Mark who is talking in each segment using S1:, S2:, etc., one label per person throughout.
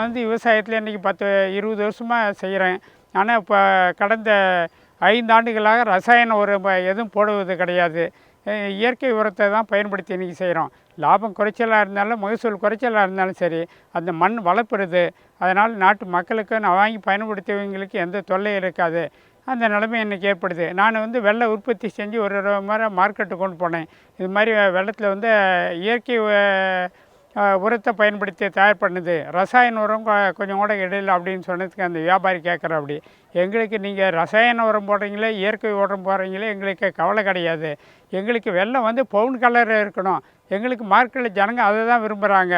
S1: நான் வந்து விவசாயத்தில் இன்றைக்கி பத்து இருபது வருஷமாக செய்கிறேன் ஆனால் இப்போ கடந்த ஐந்தாண்டுகளாக ரசாயன உரம் எதுவும் போடுவது கிடையாது. இயற்கை உரத்தை தான் பயன்படுத்தி இன்றைக்கி செய்கிறோம் லாபம் குறைச்சலாக இருந்தாலும் மகசூல் குறைச்சலாக இருந்தாலும் சரி அந்த மண் வளப்படுது அதனால் நாட்டு மக்களுக்கு நான் வாங்கி பயன்படுத்தியவங்களுக்கு எந்த தொல்லையும் இருக்காது. அந்த நிலைமை இன்றைக்கி ஏற்படுது. நான் வந்து வெள்ளை உற்பத்தி செஞ்சு ஒரு முறை மார்க்கெட்டுக்கு கொண்டு போனேன். இது மாதிரி வெள்ளத்தில் வந்து இயற்கை உரத்தை பயன்படுத்தி தயார் பண்ணுது. ரசாயன உரம் கொஞ்சம் கூட இடையில அப்படின்னு சொன்னதுக்கு அந்த வியாபாரி கேட்குற அப்படி எங்களுக்கு நீங்கள் ரசாயன உரம் போடுறீங்களே இயற்கை உரம் போடுறீங்களே எங்களுக்கு கவலை கிடையாது. எங்களுக்கு வெள்ளம் வந்து பவுன் கலர் இருக்கணும். எங்களுக்கு மார்க்கெட்டில் ஜனங்க அதை தான் விரும்புகிறாங்க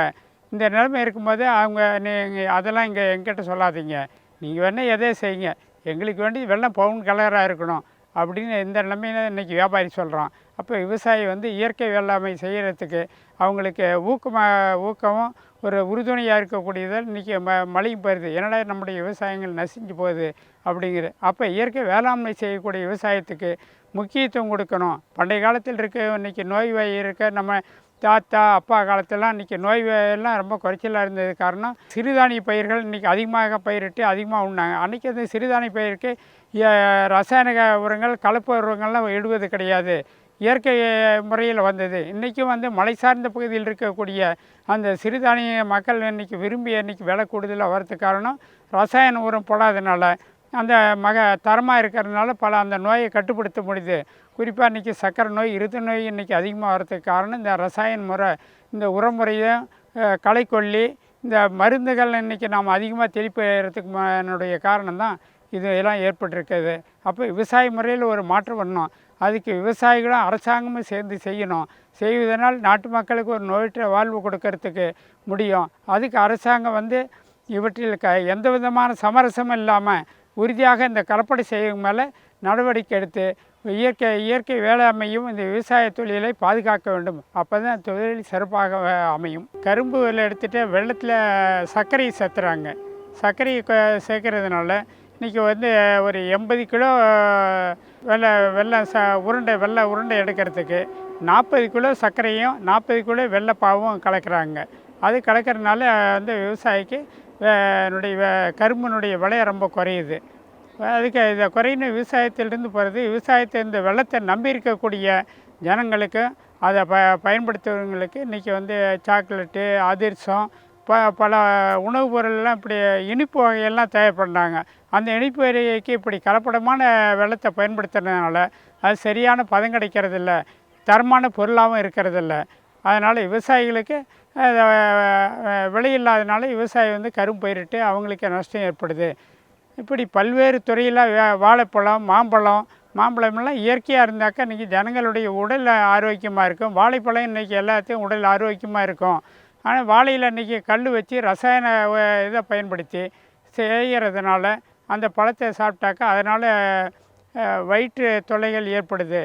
S1: இந்த நிலைமை இருக்கும்போது அவங்க நீங்கள் அதெல்லாம் இங்கே எங்கிட்ட சொல்லாதீங்க. நீங்கள் வேணால் எதே செய்யுங்க. எங்களுக்கு வேண்டி வெள்ளம் பவுன் கலராக இருக்கணும். அப்படின்னு இந்த நிலைமையில இன்றைக்கி வியாபாரி சொல்கிறான் அப்போ விவசாயி வந்து இயற்கை வேளாண்மை செய்கிறதுக்கு அவங்களுக்கு ஊக்கமாக ஊக்கமும் ஒரு உறுதுணையாக இருக்கக்கூடியதால் இன்றைக்கி ம மழையும் போயிடுது என்னடா நம்முடைய விவசாயங்கள் நசிஞ்சு போகுது அப்படிங்கிற அப்போ இயற்கை வேளாண்மை செய்யக்கூடிய விவசாயத்துக்கு முக்கியத்துவம் கொடுக்கணும். பண்டைய காலத்தில் இருக்க இன்றைக்கி நோய் வாய் இருக்க நம்ம தாத்தா அப்பா காலத்திலாம் இன்றைக்கி நோய் எல்லாம் ரொம்ப குறைச்சலாக இருந்தது காரணம். சிறுதானிய பயிர்கள் இன்றைக்கி அதிகமாக பயிரிட்டு அதிகமாக உண்ணாங்க. அன்றைக்கி அந்த சிறுதானிய பயிருக்கு ரசாயன ரசாயனிக உரங்கள் கலப்பு உரங்கள்லாம் இடுவது கிடையாது. இயற்கை முறையில் வந்தது. இன்றைக்கும் வந்து மலை சார்ந்த பகுதியில் இருக்கக்கூடிய அந்த சிறுதானிய மக்கள் இன்றைக்கி விரும்பி இன்றைக்கி விலை கூடுதலாக வரதுக்கு காரணம் ரசாயன உரம் போடாதனால. அந்த மக தரமாக இருக்கிறதுனால பல அந்த நோயை கட்டுப்படுத்த முடியுது. குறிப்பாக இன்றைக்கி சக்கரை நோய் இருத நோய் இன்றைக்கி அதிகமாக வரதுக்கு காரணம் இந்த ரசாயன முறை இந்த உரமுறையும் களைக்கொல்லி இந்த மருந்துகள் இன்றைக்கி நாம் அதிகமாக தெளிப்புறதுக்கு என்னுடைய காரணம் தான் இது எல்லாம் ஏற்பட்டிருக்குது. அப்போ விவசாய முறையில் ஒரு மாற்றம் பண்ணணும் அதுக்கு விவசாயிகளும் அரசாங்கமும் சேர்ந்து செய்யணும். செய்வதனால் நாட்டு மக்களுக்கு ஒரு நோயற்ற வாழ்வு கொடுக்கறதுக்கு முடியும். அதுக்கு அரசாங்கம் வந்து இவற்றில் க எந்த விதமான சமரசமும் இல்லாமல் உறுதியாக இந்த கலப்படை செய்யும் மேலே நடவடிக்கை எடுத்து இயற்கை இயற்கை வேளாண்மையும் இந்த விவசாய தொழிலை பாதுகாக்க வேண்டும். அப்போ தான் தொழில் சிறப்பாக அமையும். கரும்பு எடுத்துகிட்டு வெள்ளத்தில் சர்க்கரையை சேர்த்துறாங்க. சர்க்கரையை சேர்க்கறதுனால இன்றைக்கி வந்து ஒரு எண்பது கிலோ வெள்ளை வெள்ளம் ச உருண்டை வெள்ளை உருண்டை எடுக்கிறதுக்கு நாற்பது கிலோ சர்க்கரையும் நாற்பது கிலோ வெள்ளைப்பாவும் கலக்கிறாங்க. அது கலக்கிறதுனால வந்து விவசாயிக்கு என்னுடைய னுடைய விலையை கரும்பினுடைய விலை ரொம்ப குறையுது. அதுக்கு இதை குறையின விவசாயத்திலிருந்து போகிறது விவசாயத்தை இந்த வெள்ளத்தை நம்பி இருக்கக்கூடிய ஜனங்களுக்கு அதை ப பயன்படுத்துகிறவங்களுக்கு இன்றைக்கி வந்து சாக்லேட்டு அதிர்சம் ப பல உணவுப் பொருள்லாம் இப்படி இனிப்பு வகையெல்லாம் தேவைப்படுறாங்க. அந்த இனிப்பு வகைக்கு இப்படி கலப்படமான வெள்ளத்தை பயன்படுத்துறதுனால அது சரியான பதம் கிடைக்கிறதில்ல. தரமான பொருளாகவும் இருக்கிறதில்ல. அதனால் விவசாயிகளுக்கு விலை இல்லாதனால விவசாயி வந்து கரும் பயிரிட்டு அவங்களுக்கு நஷ்டம் ஏற்படுது. இப்படி பல்வேறு துறையில் வாழைப்பழம் மாம்பழம் மாம்பழமெல்லாம் இயற்கையாக இருந்தாக்கா இன்றைக்கி ஜனங்களுடைய உடல் ஆரோக்கியமாக இருக்கும். வாழைப்பழம் இன்றைக்கி எல்லாத்தையும் உடல் ஆரோக்கியமாக இருக்கும். ஆனால் வாழையில் இன்றைக்கி கல் வச்சு ரசாயன இதை பயன்படுத்தி செய்கிறதுனால அந்த பழத்தை சாப்பிட்டாக்கா அதனால் வயிற்று தொல்லைகள் ஏற்படுது.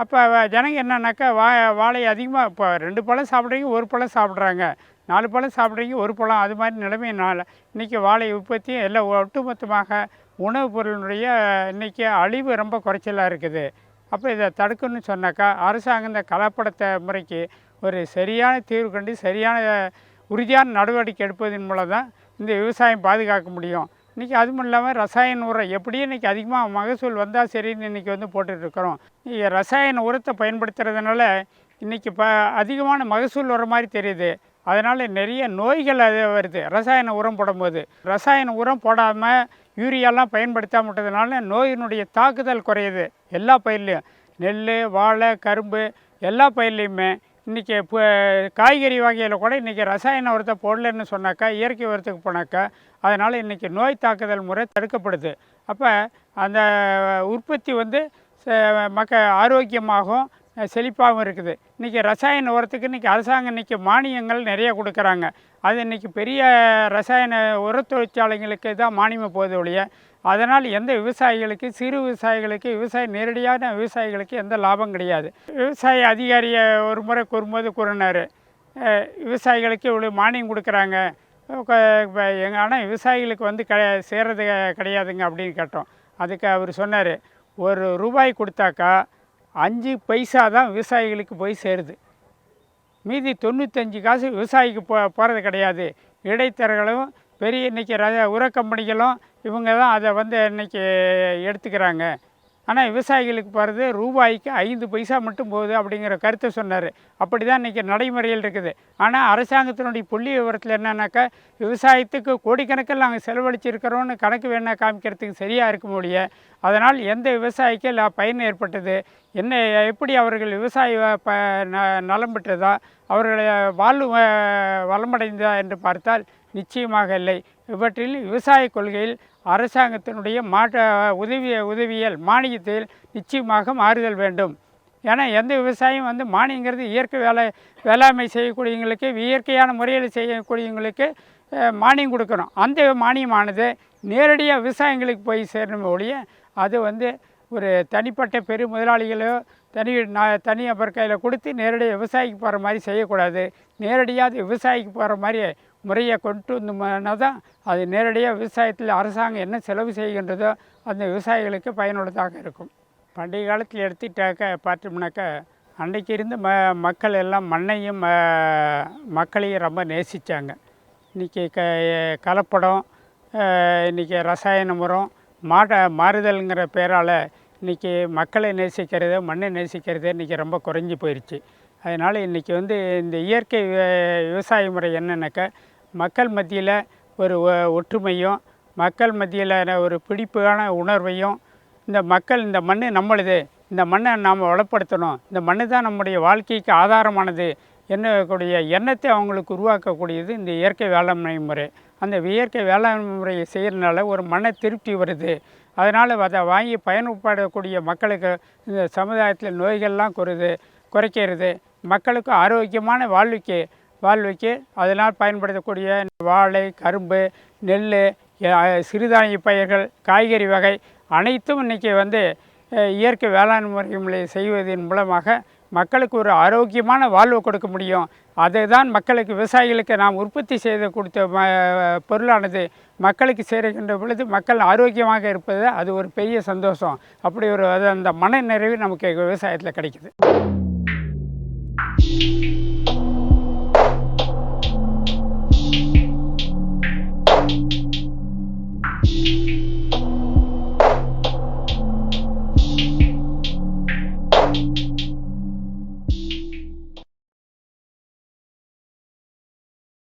S1: அப்போ ஜனங்க என்னன்னாக்கா வா வாழை அதிகமாக இப்போ ரெண்டு பழம் சாப்பிட்றீங்க ஒரு பழம் சாப்பிட்றாங்க. நாலு பழம் சாப்பிட்றீங்க ஒரு பழம். அது மாதிரி நிலைமையினால் இன்றைக்கி வாழை உற்பத்தி எல்லாம் ஒட்டுமொத்தமாக உணவுப் பொருளினுடைய இன்றைக்கி அழிவு ரொம்ப குறைச்சலாக இருக்குது. அப்போ இதை தடுக்கணும்னு சொன்னாக்கா அரசாங்கம் இந்த கலப்படத்தை முறைக்கு ஒரு சரியான தீர்வு கண்டு சரியான உறுதியான நடவடிக்கை எடுப்பதன் மூலம் தான் இந்த விவசாயம் பாதுகாக்க முடியும். இன்றைக்கி அதுவும் இல்லாமல் ரசாயன உரம் எப்படியும் இன்றைக்கி அதிகமாக மகசூல் வந்தால் சரின்னு இன்றைக்கி வந்து போட்டுட்ருக்குறோம் ரசாயன உரத்தை பயன்படுத்துறதுனால இன்றைக்கி ப அதிகமான மகசூல் வர மாதிரி தெரியுது. அதனால் நிறைய நோய்கள் அது வருது. ரசாயன உரம் போடும்போது. ரசாயன உரம் போடாமல் யூரியாலாம் பயன்படுத்தாம விட்டதுனால நோயினுடைய தாக்குதல் குறையுது. எல்லா பயிர்லையும். நெல் வாழை கரும்பு எல்லா பயிர்லையுமே இன்றைக்கி இப்போ காய்கறி வகையில் கூட இன்றைக்கி ரசாயன உரத்தை போடலன்னு சொன்னாக்கா இயற்கை உரத்துக்கு போனாக்கா அதனால் இன்றைக்கி நோய் தாக்குதல் முறை தடுக்கப்படுது. அப்போ அந்த உற்பத்தி வந்து ச- மக்க ஆரோக்கியமாகும். செழிப்பாகவும் இருக்குது. இன்றைக்கி ரசாயன உரத்துக்கு இன்றைக்கி அரசாங்கம் இன்றைக்கி மானியங்கள் நிறைய கொடுக்குறாங்க. அது இன்றைக்கி பெரிய ரசாயன உர தொழிற்சாலைங்களுக்கு தான் மானியம் போகுது ஒழிய அதனால் எந்த விவசாயிகளுக்கு சிறு விவசாயிகளுக்கு விவசாய நேரடியான விவசாயிகளுக்கு எந்த லாபம் கிடையாது. விவசாய அதிகாரியை ஒரு முறை கூறும்போது கூறினார். விவசாயிகளுக்கு இவ்வளோ மானியம் கொடுக்குறாங்க. எங்கள் ஆனால் விவசாயிகளுக்கு வந்து க சேர்றது கிடையாதுங்க அப்படின்னு கேட்டோம். அதுக்கு அவர் சொன்னார் ஒரு ரூபாய் கொடுத்தாக்கா அஞ்சு பைசா தான் விவசாயிகளுக்கு போய் சேருது. மீதி தொண்ணூத்தஞ்சு காசு விவசாயிக்கு போ போகிறது கிடையாது. இடைத்தரகளும் பெரிய இன்றைக்கி ர உர கம்பெனிகளும் இவங்க தான் அதை வந்து இன்றைக்கி எடுத்துக்கிறாங்க. ஆனால் விவசாயிகளுக்கு போகிறது ரூபாய்க்கு ஐந்து பைசா மட்டும் போகுது அப்படிங்கிற கருத்தை சொன்னார். அப்படி தான் இன்றைக்கி நடைமுறையில் இருக்குது. ஆனால் அரசாங்கத்தினுடைய புள்ளி விவரத்தில் என்னன்னாக்கா விவசாயத்துக்கு கோடிக்கணக்கில் நாங்கள் செலவழிச்சிருக்கிறோன்னு கணக்கு வேணா காமிக்கிறதுக்கு சரியாக இருக்க முடிய அதனால் எந்த விவசாயிக்கு இல்லை பயன் ஏற்பட்டது? என்ன எப்படி அவர்கள் விவசாய ப ந- நலம் பெற்றதா அவர்களுடைய வாழ்வு வளமடைந்ததா என்று பார்த்தால் நிச்சயமாக இல்லை. இவற்றில் விவசாய கொள்கையில் அரசாங்கத்தினுடைய மாற்ற உதவிய உதவியல் மானியத்தில் நிச்சயமாக மாறுதல் வேண்டும். ஏன்னா எந்த விவசாயம் வந்து மானியங்கிறது இயற்கை வேலை வேளாண்மை செய்யக்கூடியவங்களுக்கு இயற்கையான முறையில் செய்யக்கூடியவங்களுக்கு மானியம் கொடுக்கணும். அந்த மானியமானது நேரடியாக விவசாயிங்களுக்கு போய் சேரணும் ஒழிய அது வந்து ஒரு தனிப்பட்ட பெரு முதலாளிகளோ தனி தனி நபர் கையில் கொடுத்து நேரடியாக விவசாயிக்கு போகிற மாதிரி செய்யக்கூடாது. நேரடியாக அது விவசாயிக்கு போகிற மாதிரி முறையை கொண்டு வந்தோம்னா தான் அது நேரடியாக விவசாயத்தில் அரசாங்கம் என்ன செலவு செய்கின்றதோ அந்த விவசாயிகளுக்கு பயனுள்ளதாக இருக்கும். பண்டைய காலத்தில் எடுத்துட்டாக்க பார்த்தோம்னாக்கா அன்றைக்கு இருந்த ம மக்கள் எல்லாம் மண்ணையும் ம- மக்களையும் ரொம்ப நேசித்தாங்க இன்றைக்கி க கலப்படம் இன்றைக்கி ரசாயன உரம் மாட மாறுதல்ங்கிற பேரால் இன்றைக்கி மக்களை நேசிக்கிறது மண்ணை நேசிக்கிறது இன்றைக்கி ரொம்ப குறைஞ்சி போயிடுச்சு அதனால் இன்றைக்கி வந்து இந்த இயற்கை விவசாய முறை என்னென்னாக்கா மக்கள் மத்தியில் ஒரு ஒற்றுமையும் மக்கள் மத்தியில் ஒரு பிடிப்பான உணர்வையும் இந்த மக்கள் இந்த மண் நம்மளுது இந்த மண்ணை நாம் வளப்படுத்தணும் இந்த மண்ணு தான் நம்முடைய வாழ்க்கைக்கு ஆதாரமானது என்னக்கூடிய எண்ணத்தை அவங்களுக்கு உருவாக்கக்கூடியது இந்த இயற்கை வேளாண்மை முறை. அந்த இயற்கை வேளாண்மை முறையை செய்கிறதுனால ஒரு மன திருப்தி வருது. அதனால் அதை வாங்கி பயன்படக்கூடிய மக்களுக்கு இந்த சமுதாயத்தில் நோய்கள்லாம் குறுது குறைக்கிறது. மக்களுக்கு ஆரோக்கியமான வாழ்வுக்கு வாழ்வுக்கு அதனால் பயன்படுத்தக்கூடிய வாழை கரும்பு நெல் சிறுதானிய பயிர்கள் காய்கறி வகை அனைத்தும் இன்றைக்கி வந்து இயற்கை வேளாண் முறை செய்வதன் மூலமாக மக்களுக்கு ஒரு ஆரோக்கியமான வாழ்வை கொடுக்க முடியும். அதுதான் மக்களுக்கு விவசாயிகளுக்கு நாம் உற்பத்தி செய்து கொடுத்த ம பொருளானது. மக்களுக்கு சேருகின்ற பொழுது மக்கள் ஆரோக்கியமாக இருப்பது அது ஒரு பெரிய சந்தோஷம். அப்படி ஒரு அது அந்த மன நிறைவு நமக்கு விவசாயத்தில் கிடைக்குது.